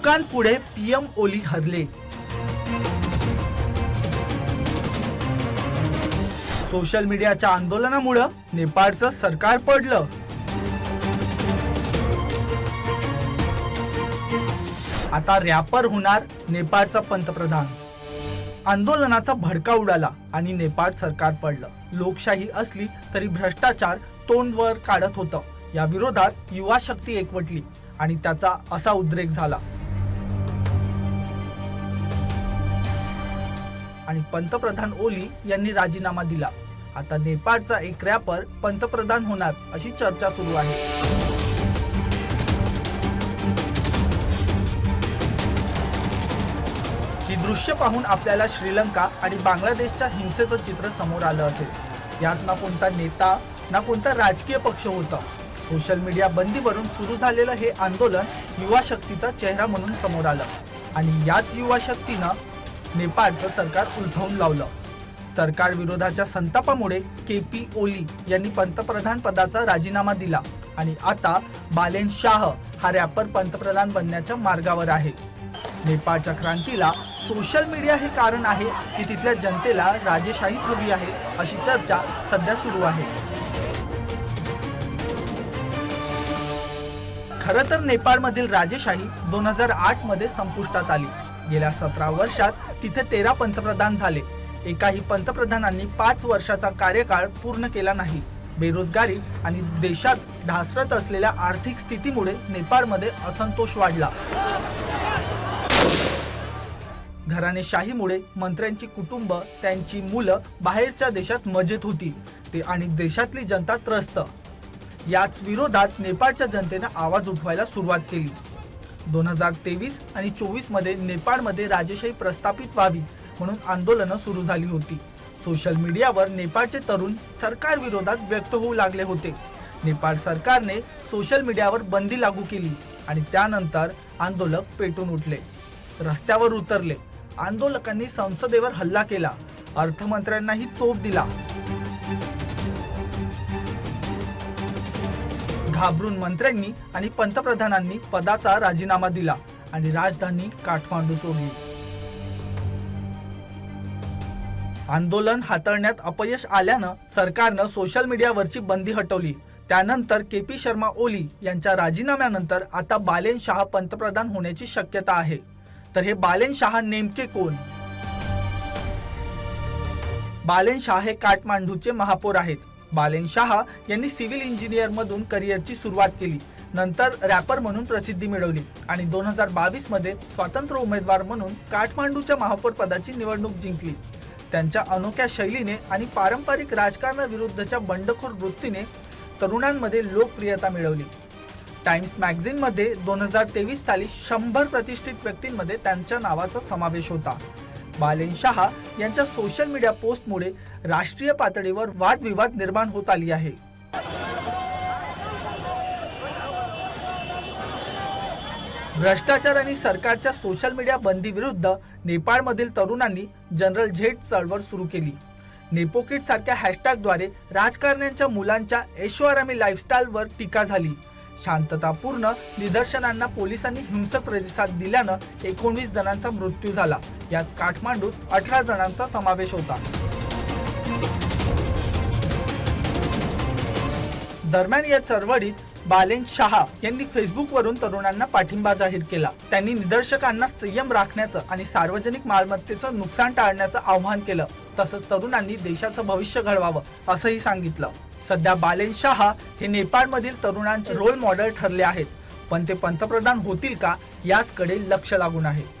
लोकांपुढे पीएम ओली हरले. सोशल मीडियाच्या आंदोलनामुळं नेपाळचं सरकार पडलं. आता रॅपर होणार नेपाळचा पंतप्रधान. आंदोलनाचा भडका उडाला आणि नेपाळ सरकार पडलं. लोकशाही असली तरी भ्रष्टाचार तोंडवर काढत होतं. या विरोधात युवा शक्ती एकवटली आणि त्याचा असा उद्रेक झाला. आणि पंतप्रधान ओली यांनी राजीनामा दिला. आता नेपाळचा एक रॅपर पंतप्रधान होणार अशी चर्चा सुरू आहे. ही दृश्य पाहून आपल्याला श्रीलंका आणि बांगलादेशच्या हिंसेचं चित्र समोर आलं असेल. यात ना कोणता नेता ना कोणता राजकीय पक्ष होता. सोशल मीडिया बंदीवरून सुरू झालेलं हे आंदोलन युवा शक्तीचा चेहरा म्हणून समोर आलं. आणि याच युवा शक्तीनं नेपाळचं सरकार उलथवून लावलं. सरकार विरोधाच्या संतापामुळे के पी ओली यांनी पंतप्रधान पदाचा राजीनामा दिला आणि आता बालेन शाह हा रॅपर पंतप्रधान बनण्याच्या मार्गावर आहे. नेपाळच्या क्रांतीला सोशल मीडिया हे कारण आहे की तिथल्या जनतेला राजेशाहीच हवी आहे अशी चर्चा सध्या सुरू आहे. खरं तर नेपाळमधील राजेशाही दोन हजार आठमध्ये संपुष्टात आली. गेल्या सतरा वर्षात तिथे तेरा पंतप्रधान झाले. एकाही पंतप्रधानांनी पाच वर्षाचा कार्यकाळ पूर्ण केला नाही. बेरोजगारी आणि देशात ढासळत असलेल्या आर्थिक स्थितीमुळे नेपाळमध्ये असंतोष वाढला. घराणेशाहीमुळे मंत्र्यांची कुटुंब त्यांची मुलं बाहेरच्या देशात मजेत होती. ते आणि देशातली जनता त्रस्त. याच विरोधात नेपाळच्या जनतेनं आवाज उठवायला सुरुवात केली. दोन हजार तेवीस आणि चोवीसमध्ये नेपाळमध्ये राजेशाही प्रस्थापित व्हावी म्हणून आंदोलनं सुरू झाली होती. सोशल मीडियावर नेपाळचे तरुण सरकार विरोधात व्यक्त होऊ लागले होते. नेपाळ सरकारने सोशल मीडियावर बंदी लागू केली आणि त्यानंतर आंदोलक पेटून उठले. रस्त्यावर उतरले. आंदोलकांनी संसदेवर हल्ला केला. अर्थमंत्र्यांनाही चोप दिला. घाबरून मंत्र्यांनी आणि पंतप्रधानांनी पदाचा राजीनामा दिला आणि राजधानी काठमांडू सोडली. आंदोलन हाताळण्यात अपयश आल्यानं सरकारनं सोशल मीडियावरची बंदी हटवली. त्यानंतर के पी शर्मा ओली यांच्या राजीनाम्यानंतर आता बालेन शहा पंतप्रधान होण्याची शक्यता आहे. तर हे बालेन शहा नेमके कोण? बालेन शाह हे काठमांडूचे महापौर आहेत. बालेन शहा यांनी सिव्हिल इंजिनियर मधून करिअरची सुरुवात केली. नंतर रॅपर म्हणून प्रसिद्धी मिळवली आणि दोन हजार बावीसमध्ये स्वतंत्र उमेदवार म्हणून काठमांडूच्या महापौर पदाची निवडणूक जिंकली. त्यांच्या अनोख्या शैलीने आणि पारंपरिक राजकारणाविरुद्धच्या बंडखोर वृत्तीने तरुणांमध्ये लोकप्रियता मिळवली. टाइम्स मॅगझिनमध्ये दोन हजार तेवीस साली शंभर प्रतिष्ठित व्यक्तींमध्ये त्यांच्या नावाचा समावेश होता. बालेन शहा यांच्या सोशल मीडिया पोस्टमुळे राष्ट्रीय पातळीवर वादविवाद निर्माण होत आली आहे. भ्रष्टाचार आणि सरकारच्या सोशल मीडिया बंदी विरुद्ध नेपाळमधील तरुणांनी जनरल झेड चळवळ सुरू केली. नेपोकिट सारख्या हॅशटॅगद्वारे राजकारण्यांच्या मुलांच्या ऐशोआरामी लाईफस्टाईलवर टीका झाली. शांततापूर्ण निदर्शनांना पोलिसांनी हिंसक प्रतिसाद दिल्यानं एकोणवीस जणांचा मृत्यू झाला. यात काठमांडूत अठरा जणांचा समावेश होता. दरम्यान या चळवळीत बालेन शहा यांनी फेसबुकवरून तरुणांना पाठिंबा जाहीर केला. त्यांनी निदर्शकांना संयम राखण्याचं आणि सार्वजनिक मालमत्तेचं नुकसान टाळण्याचं आवाहन केलं. तसंच तरुणांनी देशाचं भविष्य घडवावं असंही सांगितलं. सध्या बालेन शहा हे नेपाळमधील तरुणांचे रोल मॉडेल ठरले आहेत. पण ते पंतप्रधान होतील का? याचकडे लक्ष लागून आहे.